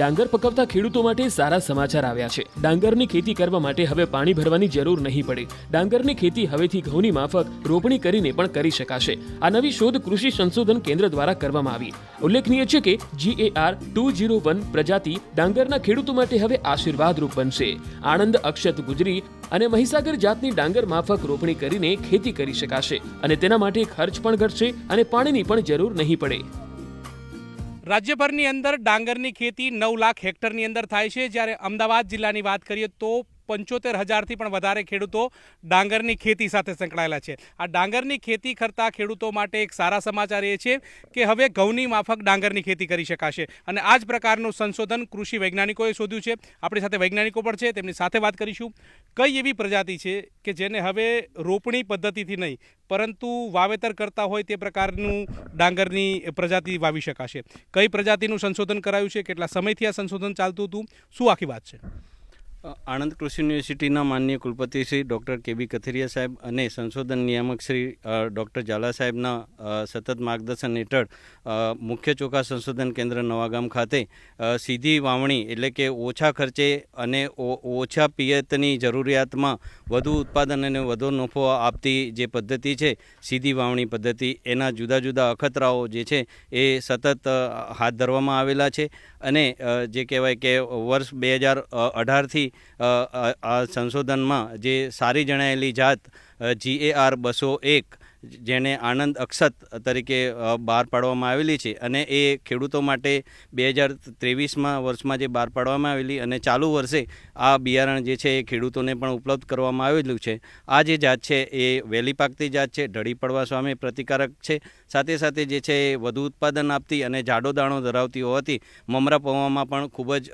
ડાંગર પકવતા ખેડૂતો માટે સારા સમાચાર આવ્યા છે. ડાંગરની ખેતી કરવા માટે હવે પાણી ભરવાની જરૂર નહીં પડે. ડાંગરની ખેતી હવેથી ઘઉંની માફક રોપણી કરીને પણ કરી શકાશે. આ નવી શોધ કૃષિ સંશોધન કેન્દ્ર દ્વારા કરવામાં આવી. ઉલ્લેખનીય છે કે જીએઆર ટુ જીરો વન પ્રજાતિ ડાંગરના ખેડૂતો માટે હવે આશીર્વાદરૂપ બનશે. આણંદ અક્ષત ગુજરી અને મહીસાગર જાતની ડાંગર માફક રોપણી કરીને ખેતી કરી શકાશે અને તેના માટે ખર્ચ પણ ઘટશે અને પાણીની પણ જરૂર નહીં પડે. રાજ્યભરની અંદર ડાંગરની ખેતી નવ લાખ હેક્ટરની અંદર થાય છે. જ્યારે અમદાવાદ જિલ્લાની વાત કરીએ તો પંચોતેર હજારથી પણ વધારે ખેડૂતો ડાંગરની ખેતી સાથે સંકળાયેલા છે. આ ડાંગરની ખેતી કરતા ખેડૂતો માટે એક સારા સમાચાર એ છે કે હવે ઘઉંની માફક ડાંગરની ખેતી કરી શકાશે. અને આ જ પ્રકારનું સંશોધન કૃષિ વૈજ્ઞાનિકોએ શોધ્યું છે. આપણી સાથે વૈજ્ઞાનિકો પણ છે, તેમની સાથે વાત કરીશું. કઈ એવી પ્રજાતિ છે કે જેને હવે રોપણી પદ્ધતિથી નહીં, પરંતુ વાવેતર કરતા હોય તે પ્રકારનું ડાંગરની પ્રજાતિ વાવી શકાશે? કઈ પ્રજાતિનું સંશોધન કરાયું છે? કેટલા સમયથી આ સંશોધન ચાલતું હતું? શું આખી વાત છે? આણંદ કૃષિ યુનિવર્સિટીના માનનીય કુલપતિ શ્રી ડૉક્ટર કે બી કથિરિયા સાહેબ અને સંશોધન નિયામક શ્રી ડૉક્ટર ઝાલા સાહેબના સતત માર્ગદર્શન હેઠળ મુખ્ય ચોખા સંશોધન કેન્દ્ર નવાગામ ખાતે સીધી વાવણી એટલે કે ઓછા ખર્ચે અને ઓછા પિયતની જરૂરિયાતમાં વધુ ઉત્પાદન અને વધુ નફો આપતી જે પદ્ધતિ છે, સીધી વાવણી પદ્ધતિ, એના જુદા જુદા અખતરાઓ જે છે, એ સતત હાથ ધરવામાં આવેલા છે. અને જે કહેવાય કે વર્ષ બે હજાર અઢારથી આ સંશોધનમાં જે સારી જણાયેલી જાત જીએઆર બસો એક જેને આનંદ અક્ષત તરીકે બહાર પાડવામાં આવેલી છે અને એ ખેડૂતો માટે બે હજાર ત્રેવીસમાં વર્ષમાં જે બહાર પાડવામાં આવેલી અને ચાલુ વર્ષે આ બિયારણ જે છે એ ખેડૂતોને પણ ઉપલબ્ધ કરવામાં આવેલું છે. આ જે જાત છે એ વહેલી પાકતી જાત છે, ઢળી પડવા સામે પ્રતિકારક છે. સાથે સાથે જે છે એ વધુ ઉત્પાદન આપતી અને જાડો દાણો ધરાવતી હોવાથી મમરા પવામાં પણ ખૂબ જ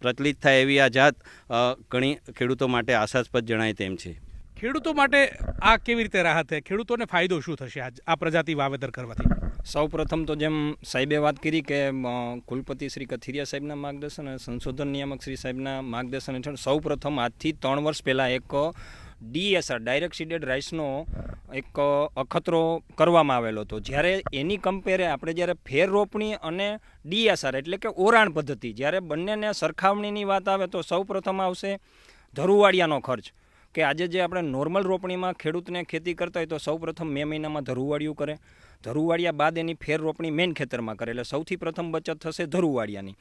પ્રચલિત થાય એવી આ જાત ઘણી ખેડૂતો માટે આશાસ્પદ જણાય તેમ છે. ખેડૂતો માટે આ કેવી રીતે રાહત છે? ખેડૂતોને ફાયદો શું થશે આ પ્રજાતિ વાવેતર કરવાથી? સૌ પ્રથમ તો જેમ સાહેબે વાત કરી કે કુલપતિ શ્રી કથિરિયા સાહેબના માર્ગદર્શન અને સંશોધન નિયામક શ્રી સાહેબના માર્ગદર્શન હેઠળ સૌ પ્રથમ આજથી ત્રણ વર્ષ પહેલાં એક ડીએસઆર ડાયરેક્ટ સીડેડ રાઇસનો એક અખતરો કરવામાં આવેલો હતો. જ્યારે એની કમ્પેરે આપણે જ્યારે ફેર રોપણી અને ડીએસઆર એટલે કે ઓરાણ પદ્ધતિ, જ્યારે બંનેને સરખામણીની વાત આવે તો સૌ પ્રથમ આવશે ધરુવાડિયાનો ખર્ચ. કે આજે જે આપણે નોર્મલ રોપણીમાં ખેડૂતને ખેતી કરતા હોય તો સૌ પ્રથમ મે મહિનામાં ધરુવાડિયું કરે. ધરુવાડિયા બાદ એની ફેર રોપણી મેઇન ખેતરમાં કરે. એટલે સૌથી પ્રથમ બચત થશે ધરુવાડિયાની.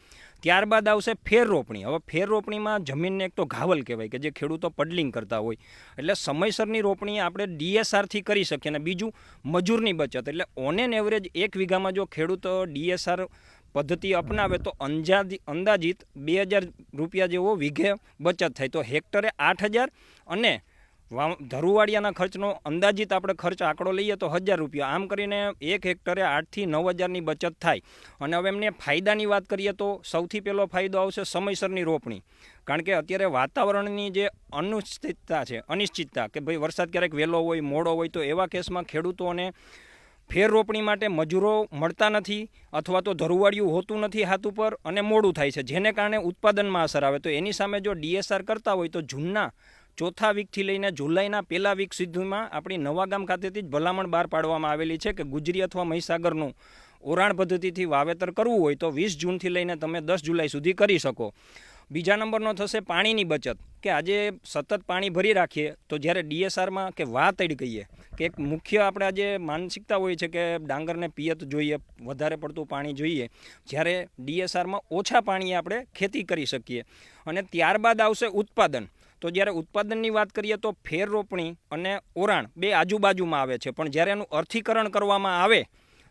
ત્યારબાદ આવશે ફેર રોપણી. હવે ફેર રોપણીમાં જમીનને એક તો ઘાવલ કહેવાય કે જે ખેડૂતો પડલિંગ કરતા હોય. એટલે સમયસરની રોપણી આપણે ડીએસઆરથી કરી શકીએ અને બીજું મજૂરની બચત. એટલે ઓન એન એવરેજ એક વીઘામાં જો ખેડૂતો ડીએસઆર પદ્ધતિ અપનાવે તો અંજાજી અંદાજિત બે હજાર રૂપિયા જેવો વીઘે બચત થાય. તો હેક્ટરે આઠ હજાર અને ધરુવાડિયાના ખર્ચનો અંદાજિત આપણે ખર્ચ આંકડો લઈએ તો હજાર રૂપિયા. આમ કરીને એક હેક્ટરે આઠથી નવ હજારની બચત થાય. અને હવે એમને ફાયદાની વાત કરીએ તો સૌથી પહેલો ફાયદો આવશે સમયસરની રોપણી. કારણ કે અત્યારે વાતાવરણની જે અનિશ્ચિતતા છે અનિશ્ચિતતા કે ભાઈ વરસાદ ક્યારેક વહેલો હોય, મોડો હોય, તો એવા કેસમાં ખેડૂતોને ફેર રોપણી માટે મજૂરો મળતા નથી અથવા તો ધરુવાડિયું હોતું નથી હાથ ઉપર અને મોડું થાય છે, જેને કારણે ઉત્પાદનમાં અસર આવે. તો એની સામે જો ડીએસઆર કરતા હોય તો જૂનના ચોથા વીકથી લઈને જુલાઈના પહેલા વીક સુધીમાં આપણી નવાગામ ખાતેથી જ ભલામણ બહાર પાડવામાં આવેલી છે કે ગુજરી અથવા મહીસાગરનું ઓરાણ પદ્ધતિથી વાવેતર કરવું હોય તો વીસ જૂનથી લઈને તમે દસ જુલાઈ સુધી કરી શકો. બીજા નંબરનો થશે પાણીની બચત. કે આજે સતત પાણી ભરી રાખીએ, તો જ્યારે ડીએસઆરમાં કે વાત અડી કહીએ, કે એક મુખ્ય આપણે આજે માનસિકતા હોય છે કે ડાંગરને પિયત જોઈએ, વધારે પડતું પાણી જોઈએ, જ્યારે ડીએસઆરમાં ઓછા પાણીએ આપણે ખેતી કરી શકીએ. અને ત્યારબાદ આવશે ઉત્પાદન. તો જ્યારે ઉત્પાદનની વાત કરીએ, તો ફેર રોપણી અને ઓરાણ બે આજુબાજુમાં આવે છે. પણ જ્યારે એનું અર્થીકરણ કરવામાં આવે,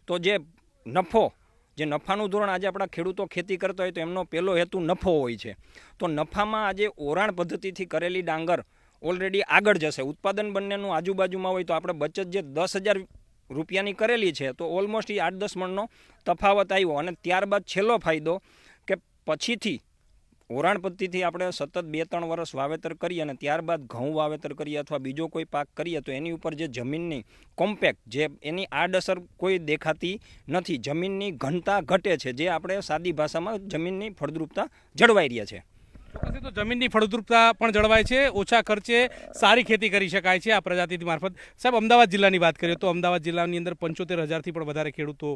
તો જે નફો જે નફાનું ધોરણ આજે આપણા ખેડૂતો ખેતી કરતા હોય તો એમનો પહેલો હેતુ નફો હોય છે. તો નફામાં આજે ઓરાણ પદ્ધતિથી કરેલી ડાંગર ઓલરેડી આગળ જશે. ઉત્પાદન બંનેનું આજુબાજુમાં હોય તો આપણે બચત જે દસ હજાર રૂપિયાની કરેલી છે તો ઓલમોસ્ટ એ આઠ દસ મણનો તફાવત આવ્યો. અને ત્યારબાદ છેલ્લો ફાયદો કે પછીથી ઓરાણ પદ્ધતિથી આપણે સતત બે ત્રણ વર્ષ વાવેતર કરીએ અને ત્યારબાદ ઘઉં વાવેતર કરીએ અથવા બીજો કોઈ પાક કરીએ તો એની ઉપર જે જમીનની કોમ્પેક્ટ જે એની આડઅસર કોઈ દેખાતી નથી. જમીનની ઘનતા ઘટે છે, જે આપણે સાદી ભાષામાં જમીનની ફળદ્રુપતા જળવાઈ રહી છે. તો જમીનની ફળદ્રુપતા પણ જળવાય છે, ઓછા ખર્ચે સારી ખેતી કરી શકાય છે આ પ્રજાતિ મારફત. સાહેબ, અમદાવાદ જિલ્લાની વાત કરીએ તો અમદાવાદ જિલ્લાની અંદર પંચોતેર હજારથી પણ વધારે ખેડૂતો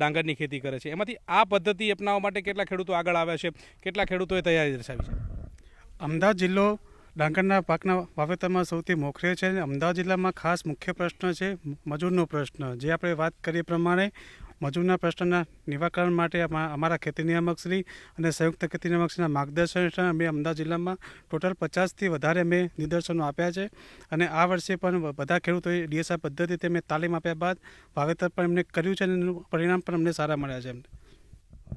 ડાંગરની ખેતી કરે છે. એમાંથી આ પદ્ધતિ અપનાવવા માટે કેટલા ખેડૂતો આગળ આવ્યા છે? કેટલા ખેડૂતોએ તૈયારી દર્શાવી છે? અમદાવાદ જિલ્લો ડાંગરના પાકના વાવેતરમાં સૌથી મોખરે છે અને અમદાવાદ જિલ્લામાં ખાસ મુખ્ય પ્રશ્ન છે, મજૂરનો પ્રશ્ન. જે આપણે વાત કરીએ પ્રમાણે મજૂરના પ્રશ્નના નિરાકરણ માટે અમા- અમારા ખેતી નિયામક શ્રી અને સંયુક્ત ખેતી નિયામક શ્રીના માર્ગદર્શન હેઠળ અમે અમદાવાદ જિલ્લામાં ટોટલ પચાસથી વધારે અમે નિદર્શનો આપ્યા છે. અને આ વર્ષે પણ બધા ખેડૂતોએ ડીએસઆર પદ્ધતિથી અમે તાલીમ આપ્યા બાદ વાવેતર પણ એમને કર્યું છે અને પરિણામ પણ અમને સારા મળ્યા છે એમને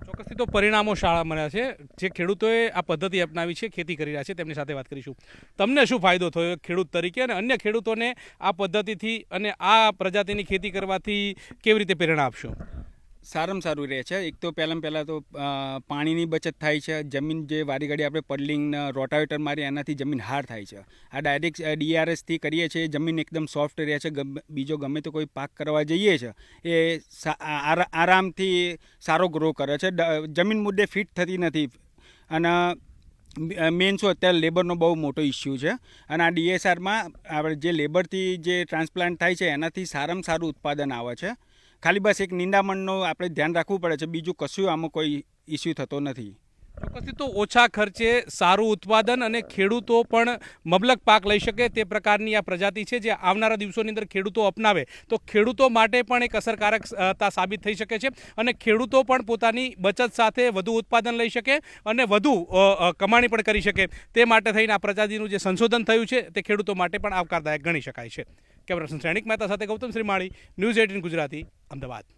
ચોક્કસથી તો પરિણામો શાળા મળ્યા છે. જે ખેડૂતોએ આ પદ્ધતિ અપનાવી છે, ખેતી કરી રહ્યા છે, તેમની સાથે વાત કરીશું. તમને શું ફાયદો થયો ખેડૂત તરીકે અને અન્ય ખેડૂતોને આ પદ્ધતિથી અને આ પ્રજાતિની ખેતી કરવાથી કેવી રીતે પ્રેરણા આપશો? સારામાં સારું રહે છે. એક તો પહેલાં પહેલાં તો પાણીની બચત થાય છે. જમીન જે વારી ઘડી આપણે પડલિંગ રોટાવેટર મારી એનાથી જમીન હાર થાય છે. આ ડાયરેક્ટ ડીઆરએસથી કરીએ છીએ. જમીન એકદમ સોફ્ટ રહે છે. બીજો ગમે તો કોઈ પાક કરવા જઈએ છે, એ આરામથી સારો ગ્રો કરે છે. જમીન મુદ્દે ફિટ થતી નથી. અને મેન શું, અત્યારે લેબરનો બહુ મોટો ઇસ્યુ છે. અને આ ડીએસઆરમાં આપણે જે લેબરથી જે ટ્રાન્સપ્લાન્ટ થાય છે, એનાથી સારામાં સારું ઉત્પાદન આવે છે. ખાલી બસ એક નિંદામણનું આપણે ધ્યાન રાખવું પડે છે. બીજું કશું આમાં કોઈ ઇસ્યુ થતો નથી. ચોક્કસથી તો ઓછા ખર્ચે સારું ઉત્પાદન અને ખેડૂતો પણ મબલક પાક લઈ શકે તે પ્રકારની આ પ્રજાતિ છે જે આવનારા દિવસોની અંદર ખેડૂતો અપનાવે. તો ખેડૂતો માટે પણ એક અસરકારકતા સાબિત થઈ શકે છે અને ખેડૂતો પણ પોતાની બચત સાથે વધુ ઉત્પાદન લઈ શકે અને વધુ કમાણી પણ કરી શકે. તે માટે થઈને આ પ્રજાતિનું જે સંશોધન થયું છે તે ખેડૂતો માટે પણ આવકારદાયક ગણી શકાય છે. કેમેરા શ્રેણિક મહેતા સાથે ગૌતમ શ્રીમાળી ન્યૂઝ એટીન ગુજરાતી અમદાવાદ.